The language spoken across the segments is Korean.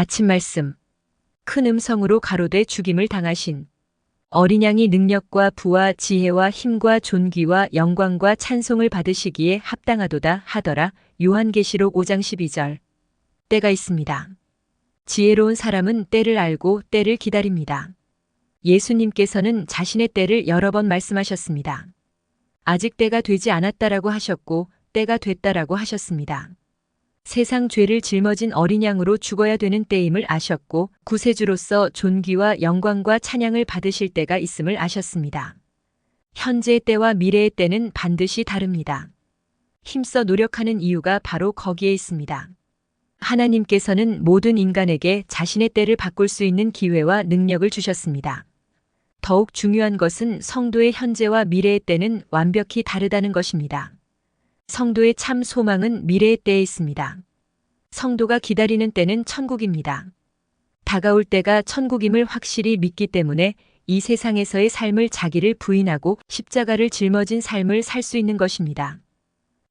아침 말씀. 큰 음성으로 가로되 죽임을 당하신 어린 양이 능력과 부와 지혜와 힘과 존귀와 영광과 찬송을 받으시기에 합당하도다 하더라. 요한계시록 5장 12절. 때가 있습니다. 지혜로운 사람은 때를 알고 때를 기다립니다. 예수님께서는 자신의 때를 여러 번 말씀하셨습니다. 아직 때가 되지 않았다라고 하셨고 때가 됐다라고 하셨습니다. 세상 죄를 짊어진 어린 양으로 죽어야 되는 때임을 아셨고 구세주로서 존귀와 영광과 찬양을 받으실 때가 있음을 아셨습니다. 현재의 때와 미래의 때는 반드시 다릅니다. 힘써 노력하는 이유가 바로 거기에 있습니다. 하나님께서는 모든 인간에게 자신의 때를 바꿀 수 있는 기회와 능력을 주셨습니다. 더욱 중요한 것은 성도의 현재와 미래의 때는 완벽히 다르다는 것입니다. 성도의 참 소망은 미래의 때에 있습니다. 성도가 기다리는 때는 천국입니다. 다가올 때가 천국임을 확실히 믿기 때문에 이 세상에서의 삶을 자기를 부인하고 십자가를 짊어진 삶을 살 수 있는 것입니다.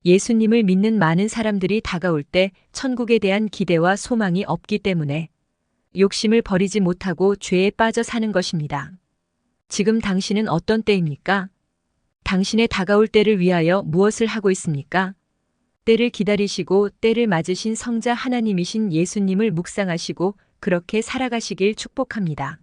예수님을 믿는 많은 사람들이 다가올 때 천국에 대한 기대와 소망이 없기 때문에 욕심을 버리지 못하고 죄에 빠져 사는 것입니다. 지금 당신은 어떤 때입니까? 당신의 다가올 때를 위하여 무엇을 하고 있습니까? 때를 기다리시고 때를 맞으신 성자 하나님이신 예수님을 묵상하시고 그렇게 살아가시길 축복합니다.